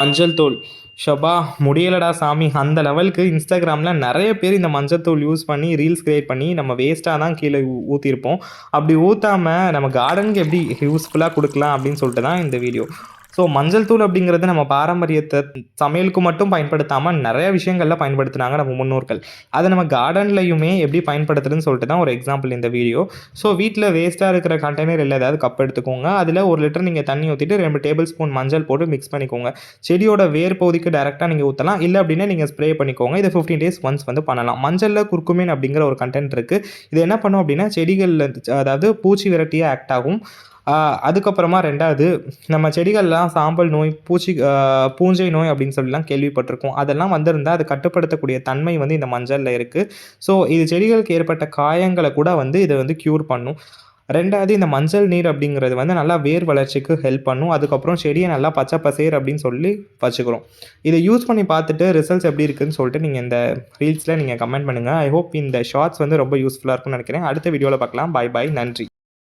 மஞ்சள் தூள் ஷபா முடியலடா சாமி. அந்த லெவலுக்கு இன்ஸ்டாகிராமில் நிறைய பேர் இந்த மஞ்சள் தூள் யூஸ் பண்ணி ரீல்ஸ் கிரியேட் பண்ணி நம்ம வேஸ்ட்டாக தான் கீழே ஊற்றிருப்போம் அப்படி ஊற்றாமல் நம்ம கார்டனுக்கு எப்படி யூஸ்ஃபுல்லாக கொடுக்கலாம் அப்படின்னு சொல்லிட்டு தான் இந்த வீடியோ ஸோ மஞ்சள் தூள் அப்படிங்கிறது நம்ம பாரம்பரியத்தை சமையலுக்கு மட்டும் பயன்படுத்தாமல் நிறைய விஷயங்களில் பயன்படுத்தினாங்க நம்ம முன்னோர்கள். அதை நம்ம கார்டன்லையுமே எப்படி பயன்படுத்துறதுன்னு சொல்லிட்டு தான் ஒரு எக்ஸாம்பிள் இந்த வீடியோ ஸோ வீட்டில் வேஸ்ட்டாக இருக்கிற கண்டெய்னர் இல்லை ஏதாவது கப் எடுத்துக்கோங்க. அதில் ஒரு லிட்டர் நீங்கள் தண்ணி ஊற்றிட்டு ரெண்டு டேபிள் ஸ்பூன் மஞ்சள் போட்டு மிக்ஸ் பண்ணிக்கோங்க. செடியோட வேர் பகுதிக்கு டேரெக்டாக நீங்கள் ஊற்றலாம் இல்லை அப்படின்னா நீங்கள் ஸ்ப்ரே பண்ணிக்கோங்க. இதை ஃபிஃப்டீன் டேஸ் ஒன்ஸ் வந்து பண்ணலாம். மஞ்சளில் குர்குமின் அப்படிங்கிற ஒரு கண்டென்ட் இருக்குது இது என்ன பண்ணும் அப்படின்னா செடிகளில் அதாவது பூச்சி விரட்டியாக ஆக்ட் ஆகும். அதுக்கப்புறமா ரெண்டாவது நம்ம செடிகள்லாம் சாம்பல் நோய் பூச்சி பூஞ்சை நோய் அப்படின்னு சொல்லிலாம் கேள்விப்பட்டிருக்கோம். அதெல்லாம் வந்திருந்தால் அது கட்டுப்படுத்தக்கூடிய தன்மை வந்து இந்த மஞ்சளில் இருக்குது ஸோ இது செடிகளுக்கு ஏற்பட்ட காயங்களை கூட வந்து இதை வந்து க்யூர் பண்ணும். ரெண்டாவது இந்த மஞ்சள் நீர் அப்படிங்கிறது வந்து நல்லா வேர் வளர்ச்சிக்கு ஹெல்ப் பண்ணும். அதுக்கப்புறம் செடியை நல்லா பச்சை பசேர் அப்படின்னு சொல்லி வச்சுக்கிறோம். இதை யூஸ் பண்ணி பார்த்துட்டு ரிசல்ட்ஸ் எப்படி இருக்குதுன்னு சொல்லிட்டு நீங்கள் இந்த ரீல்ஸில் நீங்கள் கமெண்ட் பண்ணுங்கள் ஐ ஹோப் இந்த ஷார்ட்ஸ் வந்து ரொம்ப யூஸ்ஃபுல்லாக இருக்கும்னு நினைக்கிறேன். அடுத்த வீடியோவில் பார்க்கலாம். பை பாய் நன்றி.